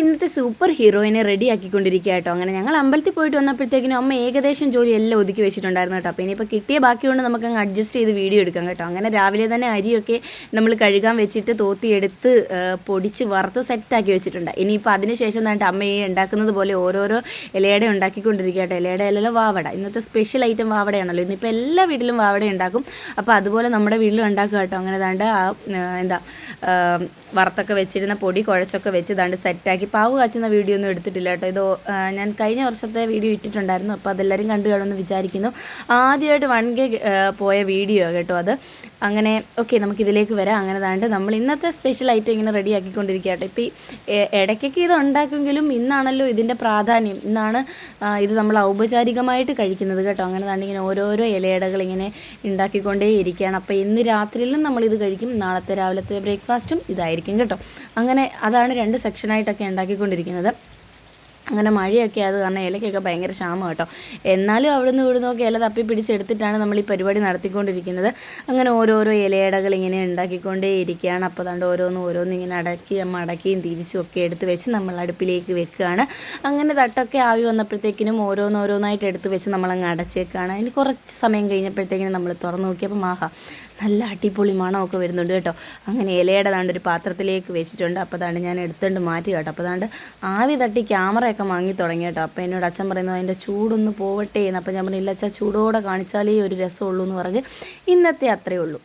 ഇന്നത്തെ super ഹീറോയിനെ ready ആക്കിക്കൊണ്ടിരിക്കുക കേട്ടോ അങ്ങനെ ഞങ്ങൾ അമ്പലത്തിൽ പോയിട്ട് വന്നപ്പോഴത്തേക്കിനും അമ്മ ഏകദേശം ജോലി എല്ലാം ഒതുക്കി വെച്ചിട്ടുണ്ടായിരുന്നു കേട്ടോ. അപ്പോൾ ഇനിയിപ്പോൾ കിട്ടിയ ബാക്കിയുണ്ട് നമുക്ക് അങ്ങ് അഡ്ജസ്റ്റ് ചെയ്ത് വീഡിയോ എടുക്കാം കേട്ടോ. അങ്ങനെ രാവിലെ തന്നെ അരിയൊക്കെ നമ്മൾ കഴുകാൻ വെച്ചിട്ട് തോത്തി എടുത്ത് പൊടിച്ച് വറുത്ത് സെറ്റാക്കി വെച്ചിട്ടുണ്ട്. ഇനിയിപ്പോൾ അതിനുശേഷം എന്നിട്ട് അമ്മ ഈ ഉണ്ടാക്കുന്നത് പോലെ ഓരോരോ ഇലയുടെ ഉണ്ടാക്കിക്കൊണ്ടിരിക്കുക കേട്ടോ ഇലയുടെ ഇലയിലെ വാവട. ഇന്നത്തെ സ്പെഷ്യൽ ഐറ്റം വാവടയാണല്ലോ. ഇന്നിപ്പോൾ എല്ലാ വീട്ടിലും വാവട ഉണ്ടാക്കും. അപ്പോൾ അതുപോലെ നമ്മുടെ വീട്ടിലും ഉണ്ടാക്കുക കേട്ടോ അങ്ങനെ ദാണ്ട് എന്താ വറുത്തൊക്കെ വെച്ചിരുന്ന പൊടി കുഴച്ചൊക്കെ വെച്ച് ദാണ്ട് സെറ്റാക്കി പാവ് കാച്ചുന്ന വീഡിയോ ഒന്നും എടുത്തിട്ടില്ല കേട്ടോ. ഇത് ഞാൻ കഴിഞ്ഞ വർഷത്തെ വീഡിയോ ഇട്ടിട്ടുണ്ടായിരുന്നു. അപ്പോൾ അതെല്ലാവരും കണ്ടു കാണുമെന്ന് വിചാരിക്കുന്നു. ആദ്യമായിട്ട് വൺ കെ പോയ വീഡിയോ കേട്ടോ അത്. അങ്ങനെ ഓക്കെ നമുക്കിതിലേക്ക് വരാം. അങ്ങനെ താണ്ട് നമ്മൾ ഇന്നത്തെ സ്പെഷ്യൽ ഐറ്റം ഇങ്ങനെ റെഡി ആക്കിക്കൊണ്ടിരിക്കുക കേട്ടോ. ഇപ്പോൾ ഈ ഇടയ്ക്കൊക്കെ ഇത് ഉണ്ടാക്കുമെങ്കിലും ഇന്നാണല്ലോ ഇതിന്റെ പ്രാധാന്യം. ഇന്നാണ് ഇത് നമ്മൾ ഔപചാരികമായിട്ട് കഴിക്കുന്നത് കേട്ടോ. അങ്ങനെ താണ്ട് ഇങ്ങനെ ഓരോരോ ഇലയിടകൾ ഇങ്ങനെ ഉണ്ടാക്കിക്കൊണ്ടേ ഇരിക്കുകയാണ്. അപ്പോൾ ഇന്ന് രാത്രിയിലും നമ്മളിത് കഴിക്കും. നാളത്തെ രാവിലത്തെ ബ്രേക്ക്ഫാസ്റ്റും ഇതായിരിക്കും കേട്ടോ. അങ്ങനെ അതാണ് രണ്ട് സെക്ഷനായിട്ടൊക്കെ ഉണ്ടാക്കിക്കൊണ്ടിരിക്കുന്നത്. അങ്ങനെ മഴയൊക്കെ ആയത് കാരണം ഇലയ്ക്കൊക്കെ ഭയങ്കര ക്ഷാമം കേട്ടോ. എന്നാലും അവിടുന്ന് നോക്കി ഇല തപ്പി പിടിച്ചെടുത്തിട്ടാണ് നമ്മൾ ഈ പരിപാടി നടത്തിക്കൊണ്ടിരിക്കുന്നത്. അങ്ങനെ ഓരോരോ ഇലയിടകൾ ഇങ്ങനെ ഉണ്ടാക്കിക്കൊണ്ടേ ഇരിക്കുകയാണ് അപ്പോൾ അതുകൊണ്ട് ഓരോന്ന് ഓരോന്ന് ഇങ്ങനെ അടക്കി മടക്കിയും തിരിച്ചും ഒക്കെ എടുത്ത് വെച്ച് നമ്മൾ അടുപ്പിലേക്ക് വെക്കുകയാണ്. അങ്ങനെ തട്ടൊക്കെ ആവി വന്നപ്പോഴത്തേക്കിനും ഓരോന്നോരോന്നായിട്ട് എടുത്ത് വെച്ച് നമ്മളങ്ങ് അടച്ചേക്കാണ്. അതിന് കുറച്ച് സമയം കഴിഞ്ഞപ്പോഴത്തേക്കിനും നമ്മൾ തുറന്നു നോക്കിയപ്പോൾ മാഹാ നല്ല അടിപൊളി മണമൊക്കെ വരുന്നുണ്ട് കേട്ടോ. അങ്ങനെ ഇലയുടെ താണ്ട് ഒരു പാത്രത്തിലേക്ക് വെച്ചിട്ടുണ്ട്. അപ്പോൾ താണ്ട് ഞാൻ എടുത്തുകൊണ്ട് മാറ്റി കേട്ടോ. അപ്പോൾ താണ്ട് ആവി തട്ടി ക്യാമറയൊക്കെ വാങ്ങി തുടങ്ങി കേട്ടോ. അപ്പോൾ എന്നോട് അച്ഛൻ പറയുന്നത് അതിന്റെ ചൂടൊന്ന് പോവട്ടെ എന്ന്. അപ്പോൾ ഞാൻ പറഞ്ഞു ഇല്ല അച്ഛാ ചൂടോടെ കാണിച്ചാലേ ഒരു രസമുള്ളൂ എന്ന് പറഞ്ഞ് ഇന്നത്തെ അത്രയേ ഉള്ളൂ.